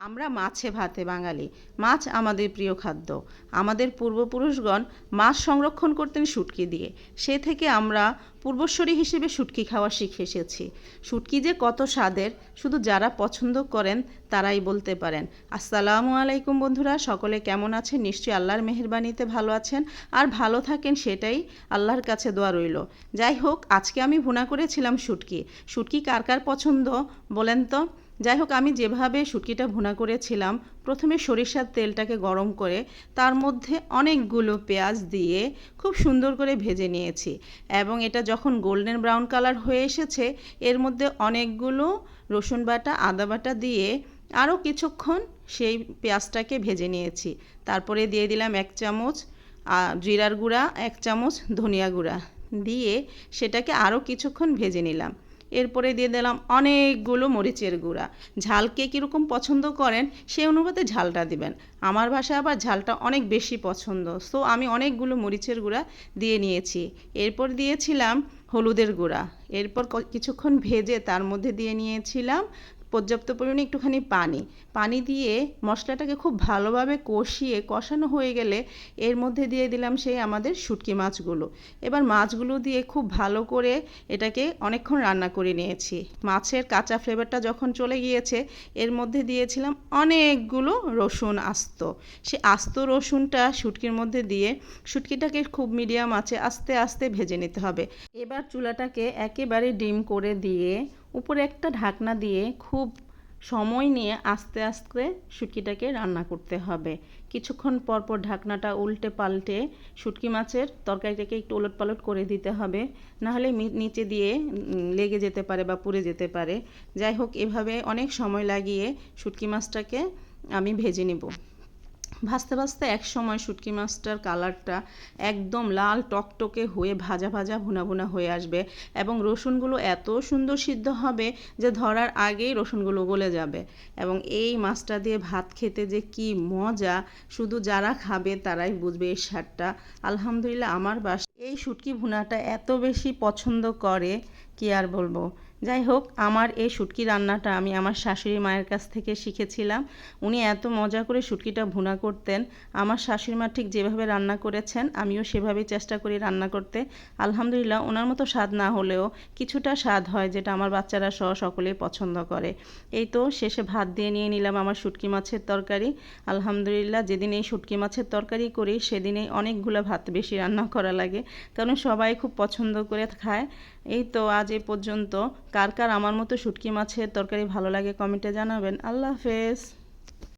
আমরা মাছে ভাতে বাঙালি। মাছ আমাদের প্রিয় খাদ্য। আমাদের পূর্বপুরুষগণ মাছ সংরক্ষণ করতেন শুটকি দিয়ে। সে থেকে আমরা পূর্বশ্বরী হিসেবে শুটকি খাওয়া শিখে এসেছি। শুটকি যে কত স্বাদের, শুধু যারা পছন্দ করেন তারাই বলতে পারেন। আসসালামু আলাইকুম বন্ধুরা, সকলে কেমন আছেন? নিশ্চয়ই আল্লাহর মেহরবানিতে ভালো আছেন। আর ভালো থাকেন সেটাই আল্লাহর কাছে দোয়া রইল। যাই হোক, আজকে আমি ভুনা করেছিলাম শুটকি। শুটকি কার কার পছন্দ বলেন তো? যাই হোক, আমি যেভাবে শুটকিটা ভুনা করেছিলাম, প্রথমে সরিষার তেলটাকে গরম করে তার মধ্যে অনেকগুলো পেঁয়াজ দিয়ে খুব সুন্দর করে ভেজে নিয়েছি এবং এটা যখন গোল্ডেন ব্রাউন কালার হয়ে এসেছে, এর মধ্যে অনেকগুলো রসুন বাটা, আদা বাটা দিয়ে আরও কিছুক্ষণ সেই পেঁয়াজটাকে ভেজে নিয়েছি। তারপরে দিয়ে দিলাম এক চামচ জিরার গুঁড়া, এক চামচ ধনিয়া গুঁড়া দিয়ে সেটাকে আরও কিছুক্ষণ ভেজে নিলাম। এরপরে দিয়ে দিলাম অনেকগুলো মরিচের গুঁড়া। ঝালকে কীরকম পছন্দ করেন সেই অনুপাতে ঝালটা দিবেন। আমার ভাষায় আবার ঝালটা অনেক বেশি পছন্দ, সো আমি অনেকগুলো মরিচের গুঁড়া দিয়ে নিয়েছি। এরপর দিয়েছিলাম হলুদের গুঁড়া। এরপর কিছুক্ষণ ভেজে তার মধ্যে দিয়ে নিয়েছিলাম পর্যাপ্ত পরিমাণে একটুখানি পানি। পানি দিয়ে মশলাটাকে খুব ভালোভাবে কষিয়ে, কষানো হয়ে গেলে এর মধ্যে দিয়ে দিলাম সেই আমাদের শুটকি মাছগুলো। এবার মাছগুলো দিয়ে খুব ভালো করে এটাকে অনেকক্ষণ রান্না করে নিয়েছি। মাছের কাঁচা ফ্লেভারটা যখন চলে গিয়েছে, এর মধ্যে দিয়েছিলাম অনেকগুলো রসুন আস্ত। সে আস্ত রসুনটা শুটকির মধ্যে দিয়ে শুটকিটাকে খুব মিডিয়াম আছে আস্তে আস্তে ভেজে নিতে হবে। এবার চুলাটাকে একেবারে ডিম করে দিয়ে উপরে একটা ঢাকনা দিয়ে খুব সময় নিয়ে আস্তে আস্তে শুটকিটাকে রান্না করতে হবে। কিছুক্ষণ পর পর ঢাকনাটা উল্টে পাল্টে শুটকি মাছের তরকারিটাকে একটু ওলট পালট করে দিতে হবে। নাহলে নিচে দিয়ে লেগে যেতে পারে বা পুড়ে যেতে পারে। যাই হোক, এভাবে অনেক সময় লাগিয়ে শুটকি মাছটাকে আমি ভেজে নেব। ভাজতে ভাজতে এক সময় শুটকি মাছটার কালারটা একদম লাল টকটকে হয়ে ভাজা ভাজা ভুনা ভুনা হয়ে আসবে এবং রসুনগুলো এত সুন্দর সিদ্ধ হবে যে ধরার আগেই রসুনগুলো গলে যাবে। এবং এই মাছটা দিয়ে ভাত খেতে যে কি মজা, শুধু যারা খাবে তারাই বুঝবে এই স্বাদটা। আলহামদুলিল্লাহ, আমার বাস এই শুটকি ভুনাটা এত বেশি পছন্দ করে, কি আর বলব? যাই হোক, আমার এই শুটকি রান্নাটা আমি আমার শাশুড়ি মায়ের কাছ থেকে শিখেছিলাম। উনি এত মজা করে শুটকিটা ভুনা করতেন। আমার শাশুড়ি মা ঠিক যেভাবে রান্না করেছেন, আমিও সেভাবেই চেষ্টা করি রান্না করতে। আলহামদুলিল্লাহ, ওনার মতো স্বাদ না হলেও কিছুটা স্বাদ হয় যেটা আমার বাচ্চারা সহ সকলেই পছন্দ করে। এই তো, শেষে ভাত দিয়ে নিয়ে নিলাম আমার শুটকি মাছের তরকারি। আলহামদুলিল্লাহ, যেদিন এই শুটকি মাছের তরকারি করি, সেদিনেই অনেকগুলো ভাত বেশি রান্না করা লাগে। কারণ সবাই খুব পছন্দ করে খায়। এই তো আজ এ পর্যন্ত। কার কার আমার মতো শুটকি মাছের তরকারি ভালো লাগে কমেন্টে জানাবেন। আল্লাহ হাফেজ।